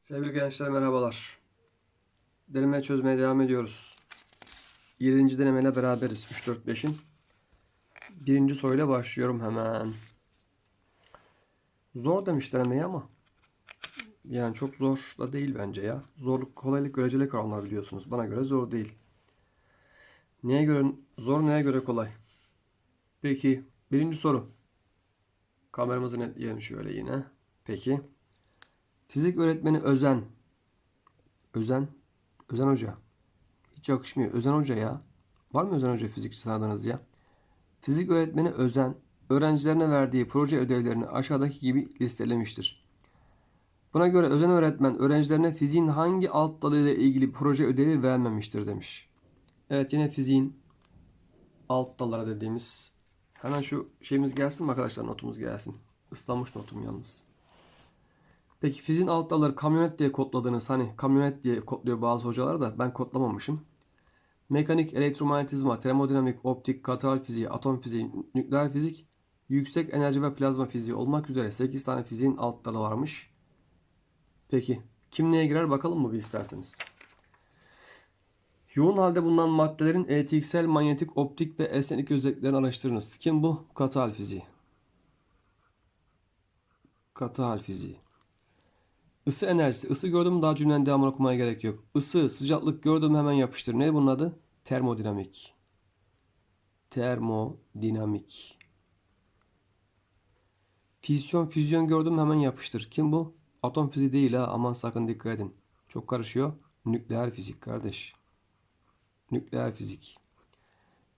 Sevgili gençler merhabalar. Deneme çözmeye devam ediyoruz. 7. denemeyle beraberiz. 3, 4, 5'in. Birinci soruyla başlıyorum hemen. Zor demiş denemeyi ama. Yani çok zor da değil bence ya. Zorluk, kolaylık, göreceli kavramlar biliyorsunuz. Bana göre zor değil. Neye göre zor, neye göre kolay? Peki, birinci soru. Kameramızı netleyelim şöyle yine. Peki. Fizik öğretmeni Özen. Özen. Özen Hoca. Hiç yakışmıyor. Özen Hoca ya. Var mı Özen Hoca fizikçi tanıdığınız ya? Fizik öğretmeni Özen, öğrencilerine verdiği proje ödevlerini aşağıdaki gibi listelemiştir. Buna göre Özen öğretmen öğrencilerine fiziğin hangi alt dalıyla ilgili proje ödevi vermemiştir demiş. Evet yine fiziğin alt dalları dediğimiz. Hemen şu şeyimiz gelsin mi arkadaşlar notumuz gelsin. Islanmış notum yalnız. Peki fiziğin alt dalları kamyonet diye kodladığınız hani kamyonet diye kodluyor bazı hocalar da ben kodlamamışım. Mekanik, elektromanyetizma, termodinamik, optik, katral fiziği, atom fiziği, nükleer fizik, yüksek enerji ve plazma fiziği olmak üzere 8 tane fiziğin alt dalı varmış. Peki kim neye girer bakalım mı bir isterseniz. Yoğun halde bulunan maddelerin elektriksel, manyetik, optik ve esneklik özelliklerini araştırınız. Kim bu? Katı hal fiziği. Katı fiziği. Isı enerjisi. Isı gördüm daha cümlenin devamını okumaya gerek yok. Isı, sıcaklık gördüm hemen yapıştır. Ne bunun adı? Termodinamik. Termodinamik. Fisyon, füzyon gördüm hemen yapıştır. Kim bu? Atom fiziği değil ha. Aman sakın dikkat edin. Çok karışıyor. Nükleer fizik kardeş. Nükleer fizik.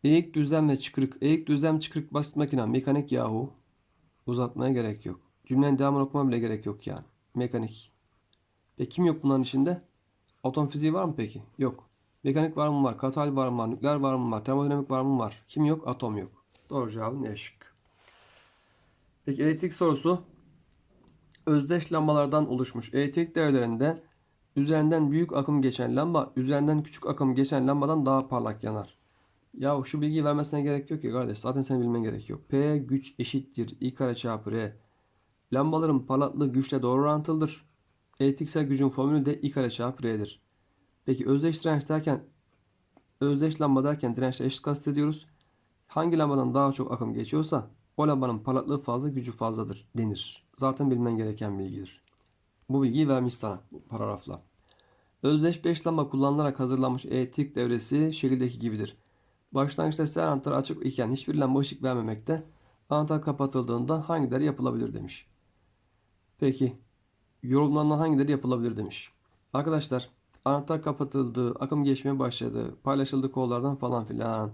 Eğik düzlem ve çıkırık. Eğik düzlem çıkırık basit makine. Mekanik yahu. Uzatmaya gerek yok. Cümlenin devamını okumama bile gerek yok yani. Mekanik. Peki kim yok bunların içinde? Atom fiziği var mı peki? Yok. Mekanik var mı var? Katal var mı var? Nükleer var mı var? Termodinamik var mı var? Kim yok? Atom yok. Doğru cevabı ne şık. Peki elektrik sorusu. Özdeş lambalardan oluşmuş elektrik devrelerinde üzerinden büyük akım geçen lamba üzerinden küçük akım geçen lambadan daha parlak yanar. Ya şu bilgiyi vermesine gerek yok ki kardeş. Zaten sen bilmen gerekiyor. P güç eşittir I kare çarpı R. Lambaların parlaklığı güçle doğru orantılıdır. Elektriksel gücün formülü de I kare çarpı R'dir. Peki özdeş direnç derken özdeş lamba derken dirençle eşit kastediyoruz. Hangi lambadan daha çok akım geçiyorsa o lambanın parlaklığı fazla gücü fazladır denir. Zaten bilmen gereken bilgidir. Bu bilgiyi vermiş sana bu paragrafla. Özdeş 5 lamba kullanılarak hazırlanmış elektrik devresi şekildeki gibidir. Başlangıçta size anahtarı açık iken hiçbir lamba ışık vermemekte. Anahtar kapatıldığında hangileri yapılabilir demiş. Peki yorumlarından hangileri yapılabilir demiş. Arkadaşlar anahtar kapatıldı, akım geçmeye başladı, paylaşıldı kollardan falan filan.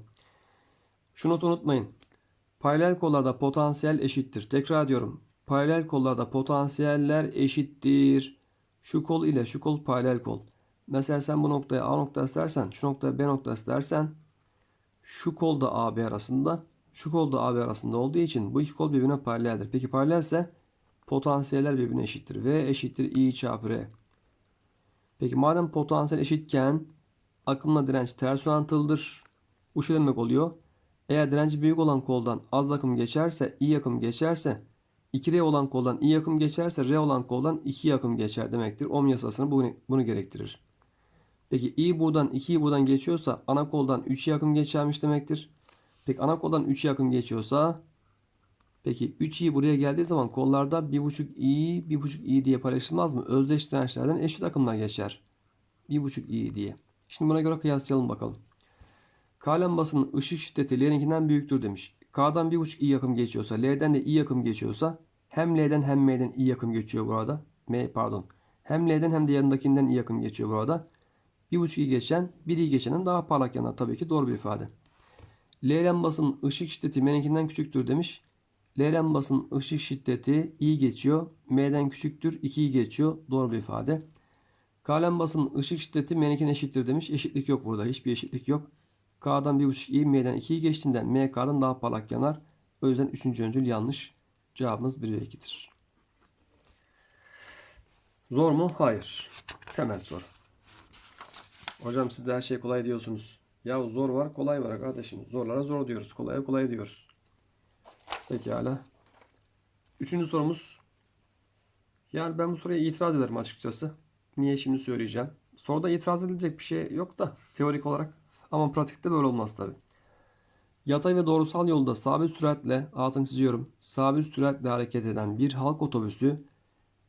Şu notu unutmayın. Paralel kollarda potansiyel eşittir. Tekrar diyorum. Paralel kollarda potansiyeller eşittir. Şu kol ile şu kol paralel kol. Mesela sen bu noktaya A noktası dersen, şu noktaya B noktası dersen şu kol da AB arasında, şu kol da AB arasında olduğu için bu iki kol birbirine paraleldir. Peki paralelse potansiyeller birbirine eşittir. V eşittir I çarpı R. Peki madem potansiyel eşitken akımla direnç ters orantılıdır. Bu şu demek oluyor. Eğer direnci büyük olan koldan az akım geçerse, I akım geçerse, 2R olan koldan I akım geçerse, R olan koldan 2 akım geçer demektir. Ohm yasasını bunu, bunu gerektirir. Peki I buradan 2'yi buradan geçiyorsa ana koldan 3 akım geçermiş demektir. Peki ana koldan 3 akım geçiyorsa Peki 3i buraya geldiği zaman kollarda 1.5i 1.5i diye paylaşılmaz mı? Özdeş dirençlerden eşit akımlar geçer. 1.5i diye. Şimdi buna göre kıyaslayalım bakalım. K lambasının ışık şiddeti L'ninkinden büyüktür demiş. K'dan 1.5i akım geçiyorsa, L'den de i akım geçiyorsa hem L'den hem M'den i akım geçiyor burada. M pardon. Hem L'den hem de yanındakinden i akım geçiyor burada. 1.5i geçen 1i geçenin daha parlak yanar tabii ki doğru bir ifade. L lambasının ışık şiddeti M'ninkinden küçüktür demiş. L lambasının ışık şiddeti i geçiyor. M'den küçüktür 2'yi geçiyor. Doğru bir ifade. K lambasının ışık şiddeti M'ninkine eşittir demiş. Eşitlik yok burada. Hiçbir eşitlik yok. K'dan 1.5 i, M'den 2'yi geçtiğinden M daha parlak yanar. O yüzden 3. öncül yanlış. Cevabımız 1 ve 2'dir. Zor mu? Hayır. Temel soru. Hocam siz de her şey kolay diyorsunuz. Ya zor var kolay var kardeşim. Zorlara zor diyoruz. Kolaya kolay diyoruz. Pekala. Üçüncü sorumuz. Yani ben bu soruya itiraz ederim açıkçası. Niye şimdi söyleyeceğim. Soruda itiraz edilecek bir şey yok da teorik olarak. Ama pratikte böyle olmaz tabi. Yatay ve doğrusal yolda sabit süratle, altını çiziyorum, sabit süratle hareket eden bir halk otobüsü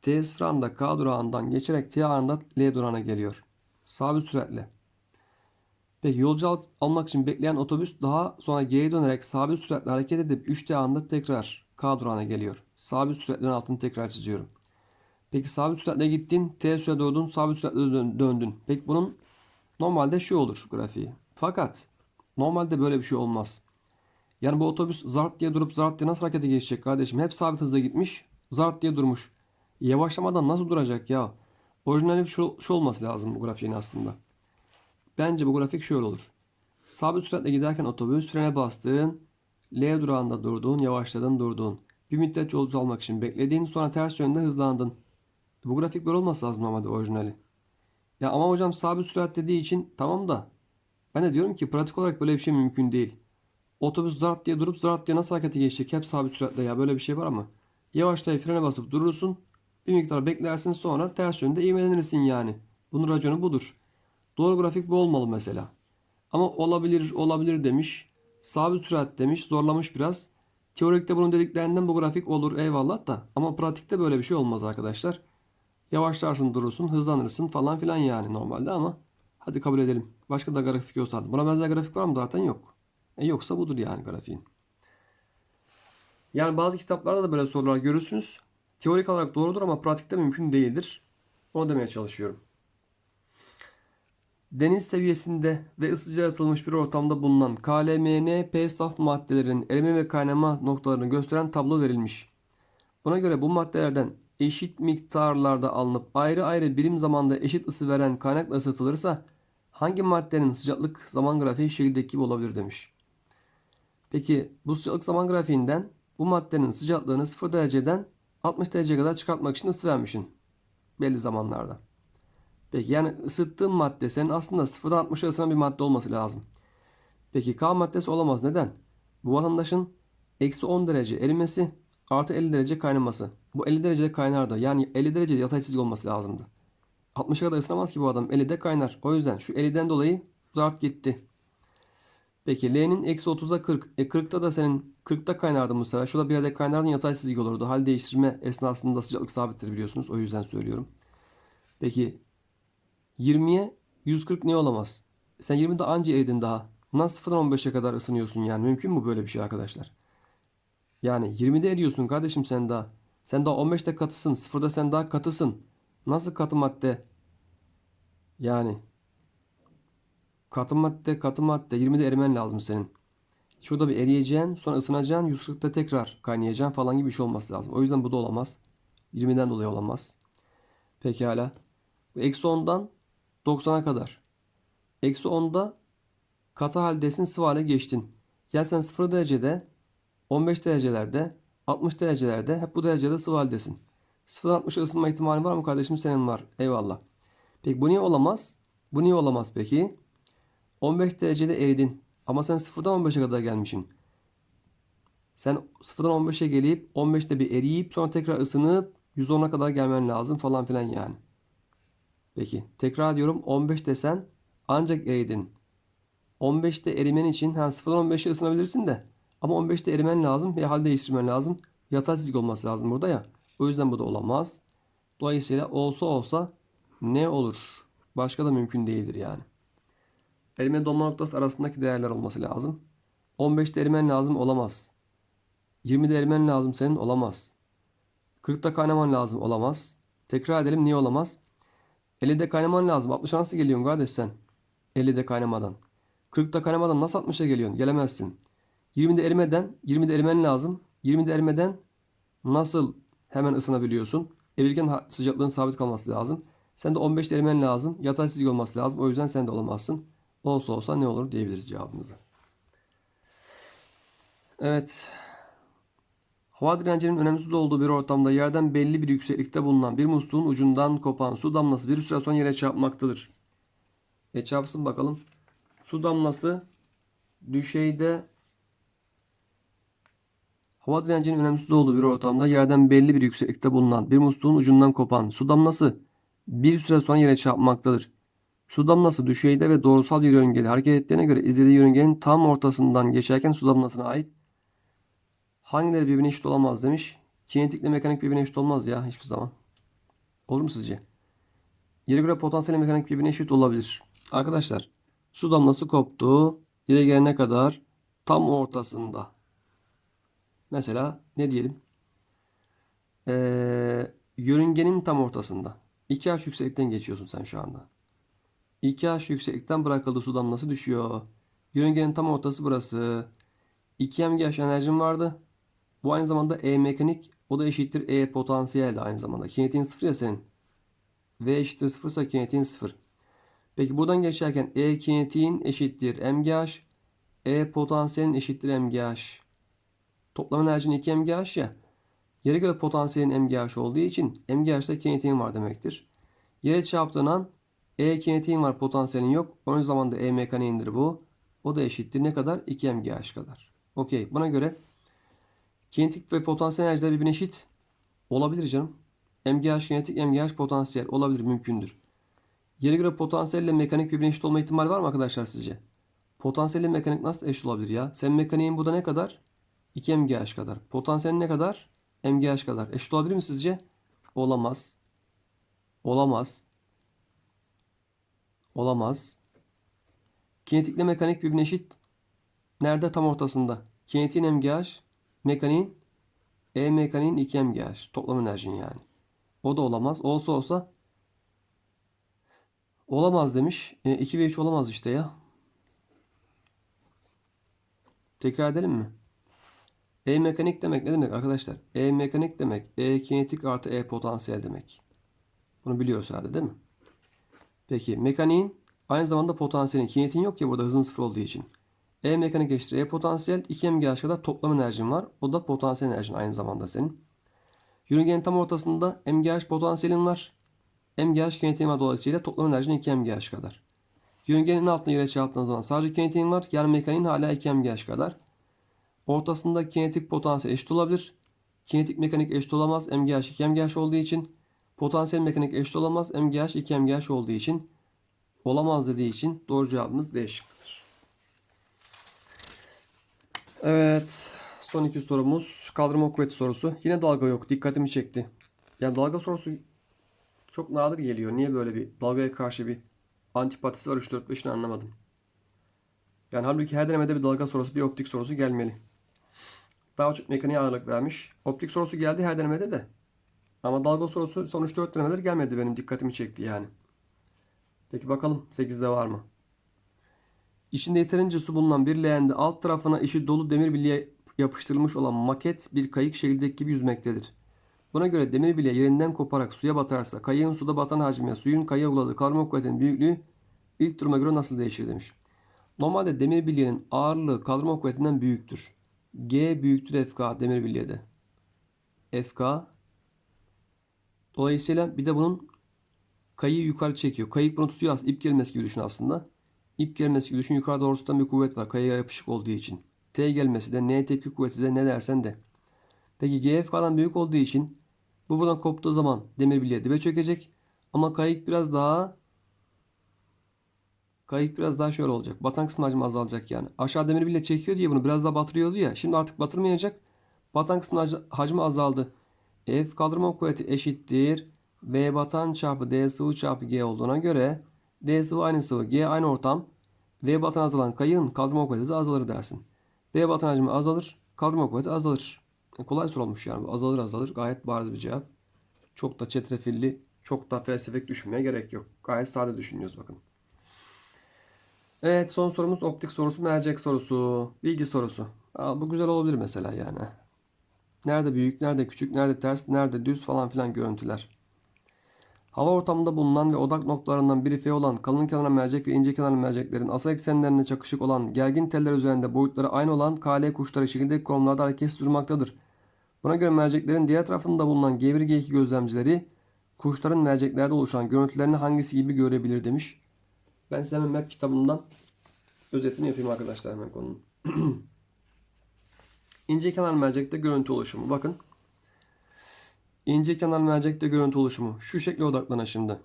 T0 anda K durağından geçerek T anında L durağına geliyor. Sabit süratle. Peki yolcu al- almak için bekleyen otobüs daha sonra geri dönerek sabit süratle hareket edip 3T anında tekrar K durağına geliyor. Sabit süratlerin altını tekrar çiziyorum. Peki sabit süratle gittin, T süre doğdun, sabit süratle dön- döndün. Peki bunun normalde şu olur grafiği. Fakat normalde böyle bir şey olmaz. Yani bu otobüs zart diye durup zart diye nasıl harekete geçecek kardeşim? Hep sabit hızla gitmiş, zart diye durmuş. Yavaşlamadan nasıl duracak ya? Orijinali şu, şu olması lazım bu grafiğin aslında. Bence bu grafik şöyle olur. Sabit süratle giderken otobüs frene bastığın, L durağında durduğun, yavaşladın, durduğun. Bir müddet yolcu almak için beklediğin, sonra ters yönde hızlandın. Bu grafik böyle olması lazım normalde orijinali. Ya ama hocam sabit sürat dediği için tamam da ben de diyorum ki pratik olarak böyle bir şey mümkün değil. Otobüs zart diye durup zart diye nasıl harekete geçecek? Hep sabit süratle ya böyle bir şey var ama. Yavaşlayıp frene basıp durursun. Bir miktar beklersin sonra ters yönde ivmelenirsin yani. Bunun raconu budur. Doğru grafik bu olmalı mesela. Ama olabilir olabilir demiş. Sabit sürat demiş. Zorlamış biraz. Teorikte bunun dediklerinden bu grafik olur eyvallah da. Ama pratikte böyle bir şey olmaz arkadaşlar. Yavaşlarsın durursun hızlanırsın falan filan yani normalde ama hadi kabul edelim. Başka da grafik yoksa buna benzer grafik var mı zaten yok. E yoksa budur yani grafiğin. Yani bazı kitaplarda da böyle sorular görürsünüz. Teorik olarak doğrudur ama pratikte mümkün değildir. Onu demeye çalışıyorum. Deniz seviyesinde ve ısıca yaratılmış bir ortamda bulunan KLMN P saf maddelerin erime ve kaynama noktalarını gösteren tablo verilmiş. Buna göre bu maddelerden eşit miktarlarda alınıp ayrı ayrı birim zamanda eşit ısı veren kaynakla ısıtılırsa hangi maddenin sıcaklık zaman grafiği şekildeki gibi olabilir demiş. Peki bu sıcaklık zaman grafiğinden bu maddenin sıcaklığını 0 dereceden 60 dereceye kadar çıkartmak için ısı vermişsin belli zamanlarda. Peki yani ısıttığın madde senin aslında 0'dan 60'a ısınan bir madde olması lazım. Peki K maddesi olamaz. Neden? Bu vatandaşın eksi 10 derece erimesi artı 50 derece kaynaması. Bu 50 derecede kaynardı. Yani 50 derece yatay çizgi olması lazımdı. 60'a kadar ısınamaz ki bu adam. 50'de kaynar. O yüzden şu 50'den dolayı zart gitti. Peki L'nin eksi 30'a 40. E 40'ta da senin 40'ta kaynardın bu sefer. Şurada bir yerde kaynardın yatay çizgi olurdu. Hal değiştirme esnasında sıcaklık sabittir biliyorsunuz. O yüzden söylüyorum. Peki 20'ye 140 ne olamaz? Sen 20'de anca eridin daha. Nasıl 0'dan 15'e kadar ısınıyorsun yani? Mümkün mü böyle bir şey arkadaşlar? Yani 20'de eriyorsun kardeşim sen daha. Sen daha 15'te katısın. 0'da sen daha katısın. Nasıl katı madde? Yani katı madde katı madde 20'de erimen lazım senin. Şurada bir eriyeceksin sonra ısınacaksın 140'ta tekrar kaynayacaksın falan gibi bir şey olması lazım. O yüzden bu da olamaz. 20'den dolayı olamaz. Pekala. Eksi 10'dan 90'a kadar. Eksi 10'da katı haldesin sıvı hale geçtin. Ya sen 0 derecede 15 derecelerde 60 derecelerde hep bu derecede sıvı haldesin. 0'dan 60'a ısınma ihtimali var mı kardeşim? Senin var. Eyvallah. Peki bu niye olamaz? Bu niye olamaz peki? 15 derecede eridin. Ama sen 0'dan 15'e kadar gelmişsin. Sen 0'dan 15'e gelip 15'te bir eriyip sonra tekrar ısınıp 110'a kadar gelmen lazım falan filan yani. Peki tekrar diyorum 15 desen ancak eridin. 15'te erimen için ha 0'dan 15'e ısınabilirsin de ama 15'te erimen lazım ve hal değiştirmen lazım. Yatay çizgi olması lazım burada ya. O yüzden bu da olamaz. Dolayısıyla olsa olsa ne olur? Başka da mümkün değildir yani. Erime donma noktası arasındaki değerler olması lazım. 15'te erimen lazım olamaz. 20'de erimen lazım senin olamaz. 40'ta kaynaman lazım olamaz. Tekrar edelim niye olamaz? 50'de kaynaman lazım. 60'a nasıl geliyorsun kardeş sen? 50'de kaynamadan. 40'ta kaynamadan nasıl 60'a geliyorsun? Gelemezsin. 20'de erimeden, 20'de erimen lazım. 20'de erimeden nasıl hemen ısınabiliyorsun? Erirken sıcaklığın sabit kalması lazım. Sen de 15'te erimen lazım. Yatay çizgi olması lazım. O yüzden sen de olamazsın. Olsa olsa ne olur diyebiliriz cevabımıza. Evet. Hava direncinin önemsiz olduğu bir ortamda yerden belli bir yükseklikte bulunan bir musluğun ucundan kopan su damlası bir süre sonra yere çarpmaktadır. E çarpsın bakalım. Su damlası düşeyde hava direncinin önemsiz olduğu bir ortamda yerden belli bir yükseklikte bulunan bir musluğun ucundan kopan su damlası bir süre sonra yere çarpmaktadır. Su damlası düşeyde ve doğrusal bir yörüngede hareket ettiğine göre izlediği yörüngenin tam ortasından geçerken su damlasına ait hangileri birbirine eşit olamaz demiş. Kinetikle mekanik birbirine eşit olmaz ya hiçbir zaman. Olur mu sizce? Yere göre potansiyel mekanik birbirine eşit olabilir. Arkadaşlar su damlası koptu. Yere gelene kadar tam ortasında. Mesela ne diyelim? Ee, yörüngenin tam ortasında. 2H yükseklikten geçiyorsun sen şu anda. 2H yükseklikten bırakıldı su damlası düşüyor. Yörüngenin tam ortası burası. 2mgh enerjim vardı. Bu aynı zamanda E mekanik. O da eşittir E potansiyel de aynı zamanda. Kinetiğin sıfır ya senin. V eşittir sıfırsa kinetiğin sıfır. Peki buradan geçerken E kinetiğin eşittir mgh. E potansiyelin eşittir mgh. Toplam enerjinin 2 mgh ya. Yere göre potansiyelin mgh olduğu için mgh ise kinetiğin var demektir. Yere çarptığın an E kinetiğin var potansiyelin yok. Aynı zamanda E mekaniğindir bu. O da eşittir ne kadar? 2 mgh kadar. Okey. Buna göre kinetik ve potansiyel enerjiler birbirine eşit. Olabilir canım. MGH kinetik, MGH potansiyel olabilir, mümkündür. Yere göre potansiyelle mekanik birbirine eşit olma ihtimali var mı arkadaşlar sizce? Potansiyelle mekanik nasıl eşit olabilir ya? Sen mekaniğin burada ne kadar? 2 MGH kadar. Potansiyel ne kadar? MGH kadar. Eşit olabilir mi sizce? Olamaz. Olamaz. Olamaz. Kinetikle mekanik birbirine eşit. Nerede? Tam ortasında. Kinetiğin MGH, mekaniğin E mekaniğin 2 MGH. Toplam enerjin yani. O da olamaz. Olsa olsa olamaz demiş. E, 2 ve 3 olamaz işte ya. Tekrar edelim mi? E mekanik demek ne demek arkadaşlar? E mekanik demek E kinetik artı E potansiyel demek. Bunu biliyoruz herhalde değil mi? Peki mekaniğin aynı zamanda potansiyelin kinetiğin yok ya burada hızın sıfır olduğu için. E mekanik eşittir E potansiyel 2 mgh kadar toplam enerjin var. O da potansiyel enerjin aynı zamanda senin. Yörüngenin tam ortasında mgh potansiyelin var. mgh kinetiğin dolayısıyla toplam enerjin 2 mgh kadar. Yörüngenin altına yere çarptığın zaman sadece kinetiğin var. Yani mekaniğin hala 2 mgh kadar. Ortasında kinetik potansiyel eşit olabilir. Kinetik mekanik eşit olamaz. mgh 2 mgh olduğu için. Potansiyel mekanik eşit olamaz. mgh 2 mgh olduğu için. Olamaz dediği için doğru cevabımız D şıkkıdır. Evet. Son iki sorumuz. Kaldırma kuvveti sorusu. Yine dalga yok. Dikkatimi çekti. Yani dalga sorusu çok nadir geliyor. Niye böyle bir dalgaya karşı bir antipatisi var 3 4 5'ini anlamadım. Yani halbuki her denemede bir dalga sorusu, bir optik sorusu gelmeli. Daha çok mekaniğe ağırlık vermiş. Optik sorusu geldi her denemede de. Ama dalga sorusu son 3 4 denemeler gelmedi benim dikkatimi çekti yani. Peki bakalım 8'de var mı? İçinde yeterince su bulunan bir leğende alt tarafına içi dolu demir bilye yapıştırılmış olan maket bir kayık şekildeki gibi yüzmektedir. Buna göre demir bilye yerinden koparak suya batarsa kayığın suda batan hacmi suyun kayığa uyguladığı kaldırma kuvvetinin büyüklüğü ilk duruma göre nasıl değişir demiş. Normalde demir bilyenin ağırlığı kaldırma kuvvetinden büyüktür. G büyüktür FK demir bilyede. FK Dolayısıyla bir de bunun kayığı yukarı çekiyor. Kayık bunu tutuyor aslında. İp gelmesi gibi düşün aslında. İp gelmesi gibi düşün. Yukarı doğru tutan bir kuvvet var. Kayığa yapışık olduğu için. T gelmesi de N tepki kuvveti de ne dersen de. Peki GFK'dan büyük olduğu için bu buradan koptuğu zaman demir bilye dibe çökecek. Ama kayık biraz daha kayık biraz daha şöyle olacak. Batan kısmı hacmi azalacak yani. Aşağı demir bilye çekiyor diye bunu biraz daha batırıyordu ya. Şimdi artık batırmayacak. Batan kısmı hacmi azaldı. F kaldırma kuvveti eşittir. V batan çarpı D sıvı çarpı G olduğuna göre D sıvı aynı sıvı. G aynı ortam. V batan azalan kayığın kaldırma kuvveti de azalır dersin. V batan hacmi azalır. Kaldırma kuvveti azalır. E, kolay sorulmuş yani. Azalır azalır. Gayet bariz bir cevap. Çok da çetrefilli, çok da felsefik düşünmeye gerek yok. Gayet sade düşünüyoruz bakın. Evet son sorumuz optik sorusu, mercek sorusu, bilgi sorusu. Aa, bu güzel olabilir mesela yani. Nerede büyük, nerede küçük, nerede ters, nerede düz falan filan görüntüler. Hava ortamında bulunan ve odak noktalarından biri F olan kalın kenar mercek ve ince kenar merceklerin asal eksenlerine çakışık olan gergin teller üzerinde boyutları aynı olan KL kuşları şekildeki konumlarda hareketsiz durmaktadır. Buna göre merceklerin diğer tarafında bulunan G1 G2 gözlemcileri kuşların merceklerde oluşan görüntülerini hangisi gibi görebilir demiş. Ben size hemen map kitabından özetini yapayım arkadaşlar hemen konunun. İnce kenar mercekte görüntü oluşumu. Bakın. İnce kenar mercekte görüntü oluşumu. Şu şekle odaklanın şimdi.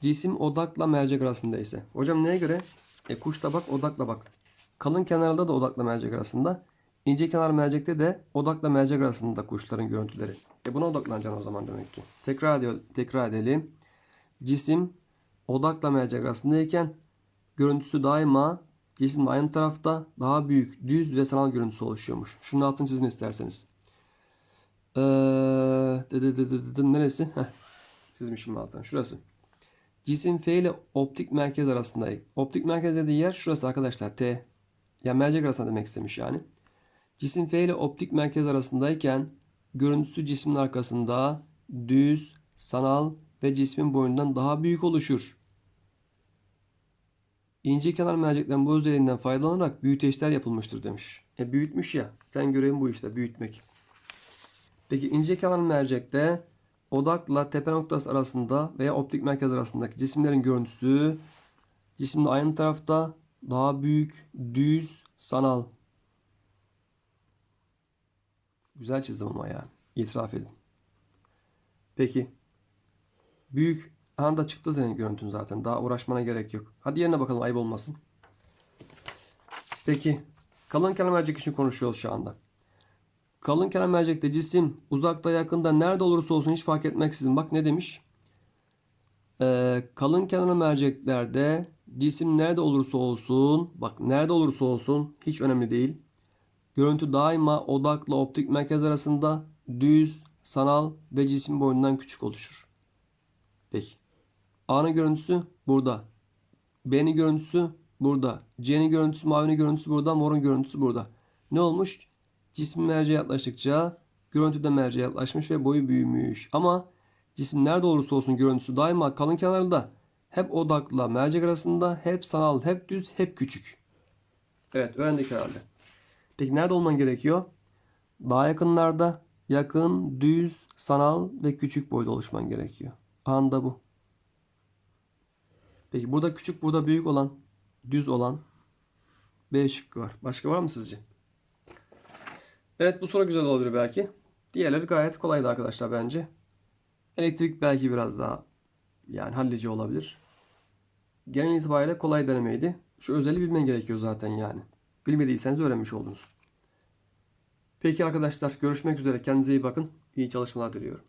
Cisim odakla mercek arasında ise. Hocam neye göre? E kuşla bak odakla bak. Kalın kenarda da odakla mercek arasında. İnce kenar mercekte de odakla mercek arasında kuşların görüntüleri. E buna odaklanacaksın o zaman demek ki. Tekrar ediyor, tekrar edelim. Cisim odakla mercek arasındayken görüntüsü daima cisimle aynı tarafta daha büyük, düz ve sanal görüntüsü oluşuyormuş. Şunun altını çizin isterseniz. Ee, de, de, de, de, de, neresi? Heh, çizmişim altını. Şurası. Cisim F ile optik merkez arasında. Optik merkez dediği yer şurası arkadaşlar. T. Yani mercek arasında demek istemiş yani. Cisim F ile optik merkez arasındayken görüntüsü cismin arkasında düz, sanal ve cismin boyundan daha büyük oluşur. İnce kenar mercekten bu özelliğinden faydalanarak büyüteçler yapılmıştır demiş. E büyütmüş ya. Sen görevin bu işte büyütmek. Peki ince kenar mercekte odakla tepe noktası arasında veya optik merkez arasındaki cisimlerin görüntüsü cisimde aynı tarafta daha büyük, düz, sanal. Güzel çizdim ama yani. İtiraf edin. Peki. Büyük. Anda çıktı senin görüntün zaten. Daha uğraşmana gerek yok. Hadi yerine bakalım ayıp olmasın. Peki. Kalın kenar mercek için konuşuyoruz şu anda. Kalın kenar mercekte cisim uzakta yakında nerede olursa olsun hiç fark etmeksizin. Bak ne demiş? Ee, kalın kenar merceklerde cisim nerede olursa olsun bak nerede olursa olsun hiç önemli değil. Görüntü daima odakla optik merkez arasında düz, sanal ve cisim boyundan küçük oluşur. Peki. A'nın görüntüsü burada. B'nin görüntüsü burada. C'nin görüntüsü, mavinin görüntüsü burada. Morun görüntüsü burada. Ne olmuş? Cisim merceğe yaklaştıkça görüntü de merceğe yaklaşmış ve boyu büyümüş. Ama cisim nerede olursa olsun görüntüsü daima kalın kenarında. Hep odakla mercek arasında hep sanal, hep düz, hep küçük. Evet öğrendik herhalde. Peki nerede olman gerekiyor? Daha yakınlarda yakın, düz, sanal ve küçük boyda oluşman gerekiyor. Anda bu. Peki burada küçük, burada büyük olan, düz olan B şıkkı var. Başka var mı sizce? Evet bu soru güzel olabilir belki. Diğerleri gayet kolaydı arkadaşlar bence. Elektrik belki biraz daha yani hallici olabilir. Genel itibariyle kolay denemeydi. Şu özelliği bilmen gerekiyor zaten yani. Bilmediyseniz öğrenmiş oldunuz. Peki arkadaşlar görüşmek üzere. Kendinize iyi bakın. İyi çalışmalar diliyorum.